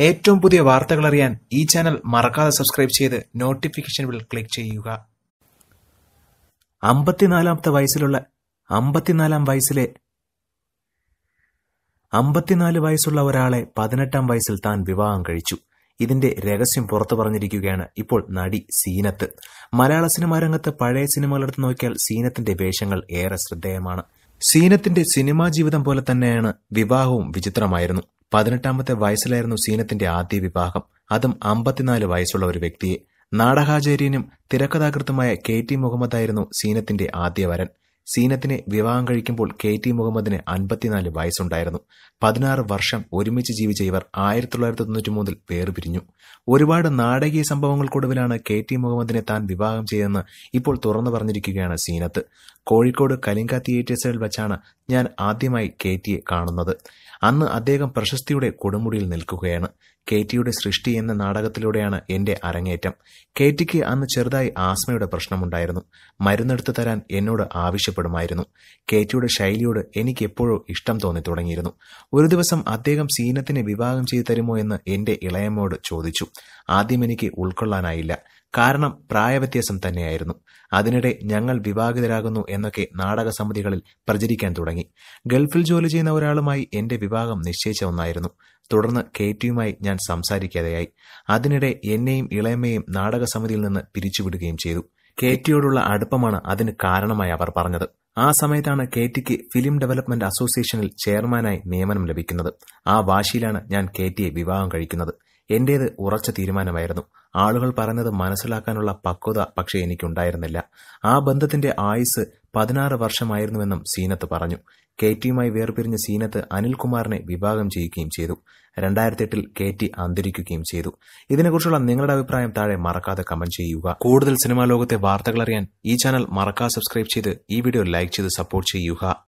ഏറ്റവും പുതിയ വാർത്തകൾ അറിയാൻ ഈ ചാനൽ മറക്കാതെ സബ്സ്ക്രൈബ് ചെയ്ത് നോട്ടിഫിക്കേഷൻ ബിൽ ക്ലിക്ക് ചെയ്യുക. അമ്പത്തിനാലാമത്തെ വയസ്സിലുള്ള അമ്പത്തിനാലാം വയസ്സിലെ അമ്പത്തിനാല് വയസ്സുള്ള ഒരാളെ പതിനെട്ടാം വയസ്സിൽ താൻ വിവാഹം കഴിച്ചു. ഇതിന്റെ രഹസ്യം പുറത്തു പറഞ്ഞിരിക്കുകയാണ് ഇപ്പോൾ നടി സീനത്ത്. മലയാള സിനിമാ രംഗത്ത് പഴയ സിനിമകളെടുത്ത് നോക്കിയാൽ സീനത്തിന്റെ വേഷങ്ങൾ ഏറെ ശ്രദ്ധേയമാണ്. സീനത്തിന്റെ സിനിമാ ജീവിതം പോലെ തന്നെയാണ് വിവാഹവും വിചിത്രമായിരുന്നു. പതിനെട്ടാമത്തെ വയസ്സിലായിരുന്നു സീനത്തിന്റെ ആദ്യ വിവാഹം. അതും അമ്പത്തിനാല് വയസ്സുള്ള ഒരു വ്യക്തിയെ. നാടകാചാര്യനും തിരക്കഥാകൃത്തുമായ കെ ടി മുഹമ്മദായിരുന്നു സീനത്തിന്റെ ആദ്യ വരൻ. സീനത്തിനെ വിവാഹം കഴിക്കുമ്പോൾ കെ ടി മുഹമ്മദിന് അൻപത്തിനാല് വയസ്സുണ്ടായിരുന്നു. പതിനാറ് വർഷം ഒരുമിച്ച് ജീവിച്ച ഇവർ ആയിരത്തി തൊള്ളായിരത്തി തൊണ്ണൂറ്റി മൂന്നിൽ വേർപിരിഞ്ഞു. ഒരുപാട് നാടകീയ സംഭവങ്ങൾക്കൊടുവിലാണ് കെ ടി മുഹമ്മദിനെ താൻ വിവാഹം ചെയ്തെന്ന് ഇപ്പോൾ തുറന്നു പറഞ്ഞിരിക്കുകയാണ് സീനത്ത്. കോഴിക്കോട് കലിംഗ തിയേറ്റേഴ്സിൽ വെച്ചാണ് ഞാൻ ആദ്യമായി കെ ടിയെ കാണുന്നത്. അന്ന് അദ്ദേഹം പ്രശസ്തിയുടെ കൊടുമുടിയിൽ നിൽക്കുകയാണ്. കെ ടിയുടെ സൃഷ്ടി എന്ന നാടകത്തിലൂടെയാണ് എന്റെ അരങ്ങേറ്റം. കെ ടിക്ക് അന്ന് ചെറുതായി ആസ്മയുടെ പ്രശ്നമുണ്ടായിരുന്നു. മരുന്നെടുത്തു തരാൻ എന്നോട് ആവശ്യപ്പെടുമായിരുന്നു. കെ ടിയുടെ ശൈലിയോട് എനിക്ക് എപ്പോഴോ ഇഷ്ടം തോന്നി തുടങ്ങിയിരുന്നു. ഒരു ദിവസം അദ്ദേഹം സീനത്തിനെ വിവാഹം ചെയ്തു തരുമോ എന്ന് എന്റെ ഇളയമ്മയോട് ചോദിച്ചു. ആദ്യം എനിക്ക് ഉൾക്കൊള്ളാനായില്ല. കാരണം പ്രായവ്യത്യാസം തന്നെയായിരുന്നു. അതിനിടെ ഞങ്ങൾ വിവാഹിതരാകുന്നു എന്നൊക്കെ നാടക സമിതികളിൽ പ്രചരിക്കാൻ തുടങ്ങി. ഗൾഫിൽ ജോലി ചെയ്യുന്ന ഒരാളുമായി എന്റെ വിവാഹം നിശ്ചയിച്ച ഒന്നായിരുന്നു. തുടർന്ന് കെ ടിയുമായി ഞാൻ സംസാരിക്കാതെയായി. അതിനിടെ എന്നെയും ഇളയമ്മയും നാടക സമിതിയിൽ നിന്ന് പിരിച്ചുവിടുകയും ചെയ്തു. കെ ടിയോടുള്ള അടുപ്പമാണ് അതിന് കാരണമായി അവർ പറഞ്ഞത്. ആ സമയത്താണ് കെ ടിക്ക് ഫിലിം ഡെവലപ്മെന്റ് അസോസിയേഷനിൽ ചെയർമാനായി നിയമനം ലഭിക്കുന്നത്. ആ വാശിയിലാണ് ഞാൻ കെ ടിയെ വിവാഹം കഴിക്കുന്നത്. എന്റേത് ഉറച്ച തീരുമാനമായിരുന്നു. ആളുകൾ പറഞ്ഞത് മനസ്സിലാക്കാനുള്ള പക്വത പക്ഷേ എനിക്കുണ്ടായിരുന്നില്ല. ആ ബന്ധത്തിന്റെ ആയുസ് പതിനാറ് വർഷമായിരുന്നുവെന്നും സീനത്ത് പറഞ്ഞു. കെ ടിയുമായി വേർപിരിഞ്ഞ സീനത്ത് അനിൽകുമാറിനെ വിഭാഗം ചെയ്യുകയും ചെയ്തു. രണ്ടായിരത്തി എട്ടിൽ കെ ടി അന്തരിക്കുകയും ചെയ്തു. ഇതിനെക്കുറിച്ചുള്ള നിങ്ങളുടെ അഭിപ്രായം താഴെ മറക്കാതെ കമന്റ് ചെയ്യുക. കൂടുതൽ സിനിമാ ലോകത്തെ വാർത്തകൾ അറിയാൻ ഈ ചാനൽ മറക്കാതെ സബ്സ്ക്രൈബ് ചെയ്ത് ഈ വീഡിയോ ലൈക്ക് ചെയ്ത് സപ്പോർട്ട് ചെയ്യുക.